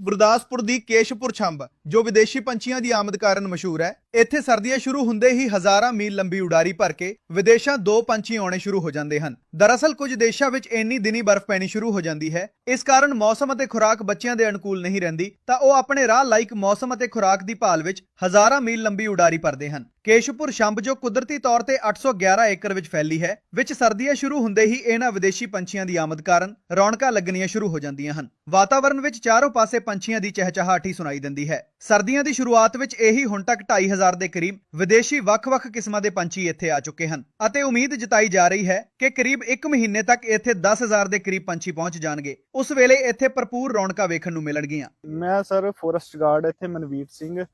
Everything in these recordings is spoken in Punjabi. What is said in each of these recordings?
ਗੁਰਦਾਸਪੁਰ ਦੀ ਕੇਸ਼ਪੁਰ ਛੰਬ, ਜੋ ਵਿਦੇਸ਼ੀ ਪੰਛੀਆਂ ਦੀ ਆਮਦ ਕਾਰਨ ਮਸ਼ਹੂਰ ਹੈ, ਇੱਥੇ ਸਰਦੀਆਂ ਸ਼ੁਰੂ ਹੁੰਦੇ ਹੀ ਹਜ਼ਾਰਾਂ ਮੀਲ ਲੰਬੀ ਉਡਾਰੀ ਭਰ ਕੇ ਵਿਦੇਸ਼ਾਂ ਦੋ ਪੰਛੀ ਆਉਣੇ ਸ਼ੁਰੂ ਹੋ ਜਾਂਦੇ ਹਨ। ਦਰਅਸਲ, ਕੁਝ ਦੇਸ਼ਾਂ ਵਿੱਚ ਇੰਨੀ ਦਿਨੀ ਬਰਫ਼ ਪੈਣੀ ਸ਼ੁਰੂ ਹੋ ਜਾਂਦੀ ਹੈ। ਇਸ ਕਾਰਨ ਮੌਸਮ ਅਤੇ ਖੁਰਾਕ ਬੱਚਿਆਂ ਦੇ ਅਨੁਕੂਲ ਨਹੀਂ ਰਹਿੰਦੀ, ਤਾਂ ਉਹ ਆਪਣੇ ਰਾਹ ਲਾਇਕ ਮੌਸਮ ਅਤੇ ਖੁਰਾਕ ਦੀ ਭਾਲ ਵਿੱਚ ਹਜ਼ਾਰਾਂ ਮੀਲ ਲੰਬੀ ਉਡਾਰੀ ਭਰਦੇ ਹਨ। ਕੇਸ਼ਪੁਰ ਛੰਬ ਜੋ ਕੁਦਰਤੀ ਤੌਰ ਤੇ 811 ਏਕੜ ਵਿੱਚ ਫੈਲੀ ਹੈ, ਵਿੱਚ ਸਰਦੀਆਂ ਸ਼ੁਰੂ ਹੁੰਦੇ ਹੀ ਇਹਨਾਂ ਵਿਦੇਸ਼ੀ ਪੰਛੀਆਂ ਦੀ ਆਮਦ ਕਾਰਨ ਰੌਣਕਾਂ ਲੱਗਣੀਆਂ ਸ਼ੁਰੂ ਹੋ ਜਾਂਦੀਆਂ ਹਨ। ਵਾਤਾਵਰਣ ਵਿੱਚ ਚਾਰੋਂ ਪਾਸੇ ਪੰਛੀਆਂ ਦੀ ਚਹਿਚਹਾਟ ਹੀ ਸੁਣਾਈ ਦਿੰਦੀ ਹੈ। ਸਰਦੀਆਂ ਦੀ ਸ਼ੁਰੂਆਤ ਵਿੱਚ ਇਹੀ ਹੁਣ ਤੱਕ 2500 ਦੇ ਕਰੀਬ ਵਿਦੇਸ਼ੀ ਵੱਖ-ਵੱਖ ਕਿਸਮਾਂ ਦੇ ਪੰਛੀ ਇੱਥੇ ਆ ਚੁੱਕੇ ਹਨ ਅਤੇ ਉਮੀਦ ਜਤਾਈ ਜਾ ਰਹੀ ਹੈ ਕਿ ਕਰੀਬ 1 ਮਹੀਨੇ ਤੱਕ ਇੱਥੇ 10000 ਦੇ ਕਰੀਬ ਪੰਛੀ ਪਹੁੰਚ ਜਾਣਗੇ। ਉਸ ਵੇਲੇ ਇੱਥੇ ਭਰਪੂਰ ਰੌਣਕਾਂ ਵੇਖਣ ਨੂੰ ਮਿਲਣਗੀਆਂ। ਮੈਂ ਸਰ ਫੋਰੈਸਟ ਗਾਰਡ ਇੱਥੇ ਮਨਵੀਰ ਸਿੰਘ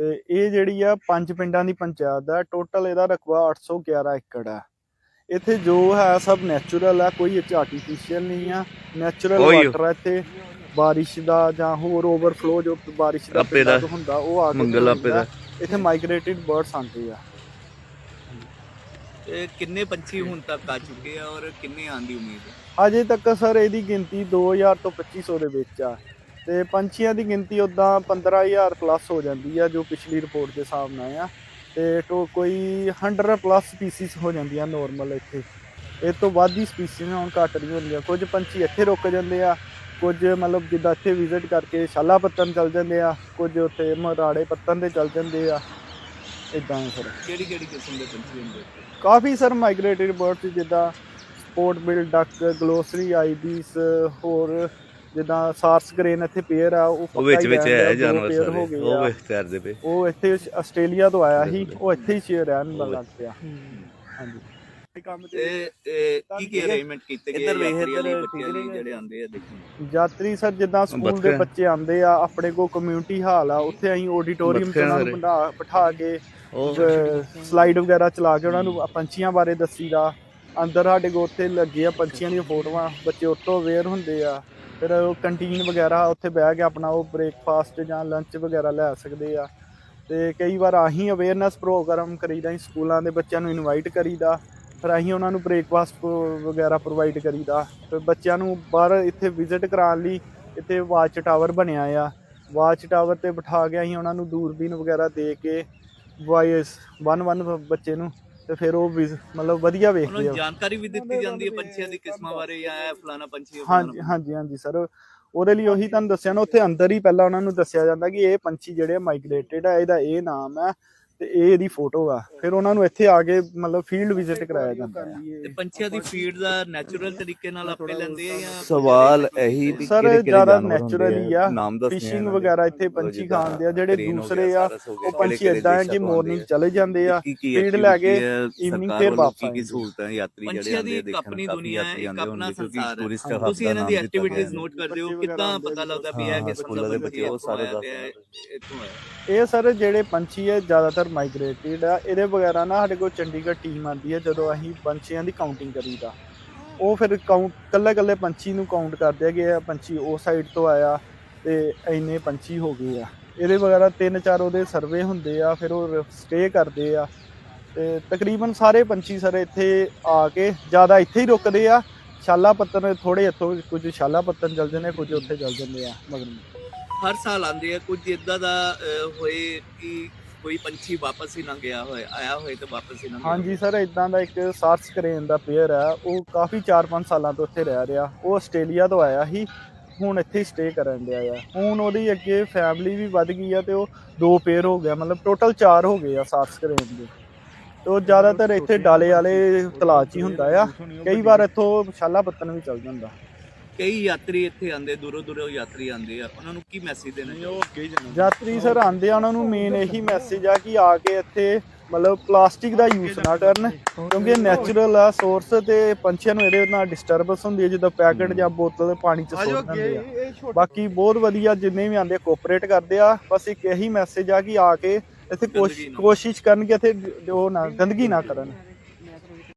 ਤੇ ਇਹ ਜਿਹੜੀ ਆ ਪੰਜ ਪਿੰਡਾਂ ਦੀ ਪੰਚਾਇਤ ਦਾ ਟੋਟਲ ਇਹਦਾ ਰਕਬਾ 811 ਏਕੜ ਆ। ਇੱਥੇ ਜੋ ਹੈ ਸਭ ਨੈਚੁਰਲ ਆ ਕੋਈ ਇੱਥੇ ਆਰਟੀਫੀਸ਼ੀਅਲ ਨਹੀਂ ਆ। ਨੈਚੁਰਲ। ਵਾਟਰ ਆ ਇੱਥੇ। ਬਾਰਿਸ਼ ਦਾ ਜਾਂ ਹੋਰ ਓਵਰਫਲੋ ਜੋ ਬਾਰਿਸ਼ ਦਾ ਆਪੇ ਦਾ, ਪਿੰਡਾਂ ਤੋਂ ਹੁੰਦਾ ਉਹ ਆ ਕੇ ਮੰਗਲ ਆਪੇ ਦਾ। ਇੱਥੇ ਮਾਈਗ੍ਰੇਟਿਡ ਬਰਡਸ ਆਉਂਦੇ ਆ। ਇਹ ਕਿੰਨੇ ਪੰਛੀ ਹੁਣ ਤੱਕ ਆ ਚੁੱਕੇ ਆ ਔਰ ਕਿੰਨੇ ਆਉਣ ਦੀ ਉਮੀਦ ਹੈ ਅਜੇ ਤੱਕ ਸਰ ਇਹਦੀ ਗਿਣਤੀ 2000 ਤੋਂ 2500 ਦੇ ਵਿੱਚ ਆ। ਤੇ ਪੰਛੀਆਂ ਦੀ ਗਿਣਤੀ ਉਦਾਂ 15000 ਪਲੱਸ ਹੋ ਜਾਂਦੀ ਆ ਜੋ ਪਿਛਲੀ ਰਿਪੋਰਟ ਦੇ ਹਿਸਾਬ ਨਾਲ ਆ। ਤੇ ਟੋ ਕੋਈ 100 ਪਲੱਸ ਸਪੀਸੀਜ਼ ਹੋ ਜਾਂਦੀਆਂ ਨਾਰਮਲ ਇੱਥੇ। ਇਹ ਤੋਂ ਵੱਧ ਹੀ ਸਪੀਸੀਜ਼ ਹੁਣ ਘੱਟ ਨਹੀਂ ਹੁੰਦੀਆਂ। ਕੁਝ ਪੰਛੀ ਇੱਥੇ ਰੁਕ ਜਾਂਦੇ ਆ ਕੁਝ ਮਤਲਬ ਜਿੱਦਾਂ ਇੱਥੇ ਵਿਜ਼ਿਟ ਕਰਕੇ ਸ਼ਾਲਾ ਪੱਤਨ ਚਲ ਜਾਂਦੇ ਆ ਕੁਝ ਉੱਥੇ ਮਰਾੜੇ ਪੱਤਨ ਤੇ ਚਲ ਜਾਂਦੇ ਆ। ਇਦਾਂ ਸਰ ਕਿਹੜੀ ਕਿਹੜੀ ਕਿਸਮ ਦੇ ਪੰਛੀ ਹੁੰਦੇ? ਕਾਫੀ ਸਰ ਮਾਈਗ੍ਰੇਟਿਡ ਬਰਡਸ ਜਿੱਦਾਂ spot billed duck glossy ibis ਹੋਰ ਜਿੱਦਾਂ ਸਾਰਸ ਗ੍ਰੇਨ ਇੱਥੇ ਪੇਅਰ ਆ ਉਹ ਉਹ ਵਿੱਚ ਪੱਕਾ ਹੀ ਵਿੱਚ ਹੈ ਜਾਨਵਰ ਸਾਰੇ। ਉਹ। ਵੇਖ ਤੈਰਦੇ ਪਏ। ਉਹ ਇੱਥੇ ਆਸਟ੍ਰੇਲੀਆ ਤੋਂ ਆਇਆ ਸੀ ਉਹ ਇੱਥੇ ਹੀ ਸ਼ੇਅਰ ਰਹਿਣ ਲੱਗ ਪਿਆ। ਹਾਂਜੀ। ਇਹ ਕੰਮ ਤੇ ਇਹ ਕੀ ਕੀ ਅਰੇਂਜਮੈਂਟ ਕੀਤੇ ਗਏ ਇੱਧਰ ਵੇਖ, ਯਾਤਰੀਆਂ ਲਈ ਇੱਧਰ ਬੱਚਿਆਂ ਲਈ ਠੀਕ ਨੇ। ਜਿਹੜੇ ਆਉਂਦੇ ਆ ਦੇਖਣ ਯਾਤਰੀ ਸਰ ਜਿੱਦਾਂ ਸਕੂਲ ਦੇ। ਬੱਚੇ ਆਉਂਦੇ ਆ ਆਪਣੇ ਕੋਲ ਕਮਿਊਨਿਟੀ ਹਾਲ ਆ ਉੱਥੇ ਅਸੀਂ ਆਡੀਟੋਰੀਅਮ ਚ ਉਹਨਾਂ ਨੂੰ। ਬਿਠਾ ਬਿਠਾ ਕੇ ਸਲਾਈਡ ਵਗੈਰਾ ਚਲਾ ਕੇ ਉਹਨਾਂ ਨੂੰ ਪੰਛੀਆਂ ਬਾਰੇ ਦੱਸੀਦਾ। ਅੰਦਰ ਸਾਡੇ ਕੋਲ ਉੱਥੇ ਲੱਗੇ ਆ ਪੰਛੀਆਂ ਦੀਆਂ ਫੋਟੋਆਂ ਬੱਚੇ ਉੱਤੋਂ ਅਵੇਅਰ ਹੁੰਦੇ ਆ। ਫਿਰ ਉਹ ਕੰਟੀਨ ਵਗੈਰਾ ਉੱਥੇ ਬਹਿ ਕੇ ਆਪਣਾ ਉਹ ਬ੍ਰੇਕਫਾਸਟ ਜਾਂ ਲੰਚ ਵਗੈਰਾ ਲੈ ਸਕਦੇ ਆ। ਤੇ ਕਈ ਵਾਰ ਆਹੀਂ ਅਵੇਅਰਨੈਸ ਪ੍ਰੋਗਰਾਮ ਕਰੀਦਾ ਅਸੀਂ ਸਕੂਲਾਂ ਦੇ ਬੱਚਿਆਂ ਨੂੰ ਇਨਵਾਈਟ ਕਰੀਦਾ, ਫਿਰ ਅਸੀਂ ਉਹਨਾਂ ਨੂੰ ਬ੍ਰੇਕਫਾਸਟ ਵਗੈਰਾ ਪ੍ਰੋਵਾਈਡ ਕਰੀਦਾ। ਫਿਰ ਬੱਚਿਆਂ ਨੂੰ ਬਾਹਰ ਇੱਥੇ ਵਿਜ਼ਿਟ ਕਰਾਉਣ ਲਈ ਇੱਥੇ ਵਾਚ ਟਾਵਰ ਬਣਿਆ ਆ। ਵਾਚ ਟਾਵਰ ਤੇ ਬਿਠਾ ਕੇ ਅਸੀਂ ਉਹਨਾਂ ਨੂੰ ਦੂਰਬੀਨ ਵਗੈਰਾ ਦੇ ਕੇ ਵਾਇਸ ਵਨ ਵਨ ਬੱਚੇ ਨੂੰ ਤੇ ਫਿਰ ਉਹ ਮਤਲਬ ਵਧੀਆ ਵੇਖਦੇ ਆ। ਜਾਣਕਾਰੀ ਵੀ ਦਿੱਤੀ ਜਾਂਦੀ ਹੈ ਪੰਛੀਆਂ ਦੀ ਕਿਸਮਾਂ ਬਾਰੇ ਜਾਂ ਫਲਾਣਾ ਪੰਛੀ ਹਾਂਜੀ ਹਾਂਜੀ ਹਾਂਜੀ ਸਰ। ਉਹਦੇ ਲਈ ਉਹੀ ਤੁਹਾਨੂੰ ਦੱਸਿਆ ਨਾ ਉੱਥੇ ਅੰਦਰ ਹੀ ਪਹਿਲਾਂ ਉਹਨਾਂ ਨੂੰ ਦੱਸਿਆ ਜਾਂਦਾ ਕਿ ਇਹ ਪੰਛੀ ਜਿਹੜੇ ਮਾਈਗ੍ਰੇਟਡ ਆ ਇਹਦਾ ਇਹ ਨਾਮ ਹੈ। ਤੇ ਇਹ ਇਹਦੀ ਫੋਟੋ ਆ। ਫਿਰ ਉਹਨਾਂ ਨੂੰ ਇੱਥੇ ਆ ਕੇ ਮਤਲਬ ਫੀਲਡ ਵਿਜ਼ਿਟ ਕਰਾਇਆ ਜਾਂਦਾ ਹੈ ਤੇ ਪੰਛੀਆਂ ਦੀ ਫੀਡ ਦਾ ਨੈਚੁਰਲ ਤਰੀਕੇ ਨਾਲ ਆਪੇ ਲੈਂਦੇ ਆ ਜਾਂ ਸਵਾਲ ਇਹੀ ਵੀ ਸਰ ਕਿਹੜੇ ਕਿਹੜੇ ਜ਼ਿਆਦਾ ਜਾਨਵਰ ਹੁੰਦੇ ਨੈਚੁਰਲ ਹੀ ਆ। ਫਿਸ਼ਿੰਗ। ਵਗੈਰਾ ਇੱਥੇ ਪੰਛੀ ਖਾਂਦੇ ਆ ਜਿਹੜੇ ਦੂਸਰੇ ਆ ਉਹ ਪੰਛੀ ਇਦਾਂ ਹੈ ਕਿ ਤੋਂ ਮਾਰਨਿੰਗ ਆ। ਚਲੇ ਜਾਂਦੇ ਆ ਫੀਡ ਲੈ ਕੇ ਫੇਰ ਵੱਲੋਂ ਵਾਪਸ ਕੀ। ਸਹੂਲਤਾਂ ਯਾਤਰੀ ਜਿਹੜੇ ਆਉਂਦੇ ਇੱਕ ਆਪਣੀ ਦੇਖਣ ਦੁਨੀਆ ਹੈ ਇੱਕ ਆਪਣਾ ਸੰਸਾਰ ਟੂਰਿਸਟ ਹੈ। ਹੱਬ ਤੁਸੀਂ ਇਹਨਾਂ ਦੀ ਐਕਟੀਵਿਟੀਜ਼। ਨੋਟ ਕਰਦੇ ਹੋ ਕਿੱਦਾਂ ਪਤਾ ਲੱਗਦਾ ਵੀ ਹੈ ਹਾਂ, ਕਿ ਸਕੂਲਾਂ ਦੇ ਬੱਚੇ ਉਹ ਸਾਰੇ ਦੱਸਦੇ ਹੈ? ਇਹ ਸਰ ਜਿਹੜੇ ਪੰਛੀ ਹੈ ਜ਼ਿਆਦਾਤਰ ਮਾਈਗ੍ਰੇਟਿਡ ਆ ਇਹਦੇ ਵਗੈਰਾ ਨਾ ਸਾਡੇ ਕੋਲ ਚੰਡੀਗੜ੍ਹ ਟੀਮ ਆਉਂਦੀ ਹੈ ਜਦੋਂ ਅਸੀਂ ਪੰਛੀਆਂ ਦੀ ਕਾਊਂਟਿੰਗ ਕਰੀਦਾ। ਉਹ ਫਿਰ ਕਾਊਂਟ ਕੱਲੇ ਕੱਲੇ ਪੰਛੀ ਨੂੰ ਕਾਊਂਟ ਕਰਦੇ ਆ ਕਿ ਇਹ ਪੰਛੀ ਉਸ ਸਾਈਡ ਤੋਂ ਆਇਆ ਤੇ ਇੰਨੇ ਪੰਛੀ ਹੋ ਗਏ ਆ। ਇਹਦੇ ਵਗੈਰਾ ਤਿੰਨ ਚਾਰ ਉਹਦੇ ਸਰਵੇ ਹੁੰਦੇ ਆ ਫਿਰ ਉਹ ਸਟੇ ਕਰਦੇ ਆ। ਤੇ ਤਕਰੀਬਨ ਸਾਰੇ ਪੰਛੀ ਸਰ ਇੱਥੇ ਆ ਕੇ ਜ਼ਿਆਦਾ ਇੱਥੇ ਹੀ ਰੁਕਦੇ ਆ। ਛਾਲਾ ਪੱਤਨ ਥੋੜੇ ਇੱਥੋਂ ਕੁਝ ਛਾਲਾ ਪੱਤਨ ਚੱਲ ਜਾਂਦੇ ਆ, ਕੁਝ ਉੱਥੇ ਚੱਲ ਜਾਂਦੇ ਆ ਮਗਰ। ਹਰ ਸਾਲ ਆਉਂਦੇ ਆ ਕੁਝ ਇਦਾਂ ਦਾ ਹੋਏ ਕਿ ਕੋਈ ਪੰਛੀ ਵਾਪਸ ਹੀ ਨਾ ਗਿਆ ਹੋਏ ਆਇਆ ਹੋਏ ਤੇ ਵਾਪਸ ਹੀ ਨਾ ਹਾਂਜੀ ਸਰ ਇਦਾਂ ਦਾ ਇੱਕ ਸਾਰਸ ਕਰੇਨ ਦਾ ਪੇਅਰ ਹੈ ਉਹ ਕਾਫੀ 4-5 ਸਾਲਾਂ ਤੋਂ ਇੱਥੇ ਰਹਿ ਰਿਹਾ। ਉਹ ਆਸਟ੍ਰੇਲੀਆ ਤੋਂ ਆਇਆ ਸੀ ਹੁਣ ਇੱਥੇ ਸਟੇ ਕਰਨ ਡਿਆ ਆ। ਹੁਣ ਉਹਦੀ ਅੱਗੇ ਫੈਮਿਲੀ ਵੀ ਵੱਧ ਗਈ ਆ ਤੇ ਉਹ ਦੋ ਪੇਅਰ ਹੋ ਗਿਆ ਮਤਲਬ ਟੋਟਲ 4 ਹੋ ਗਏ ਆ ਸਾਰਸ ਕਰੇਨ ਦੇ। ਤੇ ਉਹ ਜ਼ਿਆਦਾਤਰ ਇੱਥੇ ਡਾਲੇ ਵਾਲੇ ਤਲਾਅ 'ਚ ਹੀ ਹੁੰਦਾ ਆ। ਕਈ ਵਾਰ ਇੱਥੋਂ ਛਾਲਾ ਪੱਤਨ ਵੀ ਚੱਲ ਜਾਂਦਾ। ਕਈ ਯਾਤਰੀ ਇੱਥੇ ਆਉਂਦੇ ਦੂਰੋਂ ਦੂਰੋਂ ਯਾਤਰੀ ਆਉਂਦੇ ਆ। ਉਹਨਾਂ ਨੂੰ ਕੀ ਮੈਸੇਜ ਦੇਣਾ ਚਾਹੁੰਦੇ? ਯਾਤਰੀ ਸਰ ਆਂਦੇ ਆ ਉਹਨਾਂ ਨੂੰ ਮੇਨ ਇਹੀ ਮੈਸੇਜ ਆ ਕਿ ਆ ਕੇ ਇੱਥੇ ਮਤਲਬ ਪਲਾਸਟਿਕ ਦਾ ਯੂਜ਼ ਨਾ ਕਰਨ ਕਿਉਂਕਿ ਨੈਚੁਰਲ ਆ ਸੋਰਸ ਤੇ ਪੰਛੀਆਂ ਨੂੰ ਇਹਦੇ ਨਾਲ ਡਿਸਟਰਬੈਂਸ ਹੁੰਦੀ ਹੈ ਜਿੱਦਾਂ ਪੈਕਟ ਜਾਂ ਬੋਤਲ ਪਾਣੀ ਚ ਸੁੱਟ ਦਿੰਦੇ ਆ। ਬਾਕੀ ਬਹੁਤ ਵਧੀਆ ਜਿੰਨੇ ਵੀ ਆਂਦੇ ਕੋਆਪਰੇਟ ਕਰਦੇ ਆ। ਬਸ ਇੱਕ ਇਹੀ ਮੈਸੇਜ ਆ ਕਿ ਆ ਕੇ ਇੱਥੇ। ਕੋਸ਼ਿਸ਼ ਕਰਨ ਕਿ ਇੱਥੇ ਉਹ ਨਾ ਗੰਦਗੀ ਨਾ ਕਰਨ।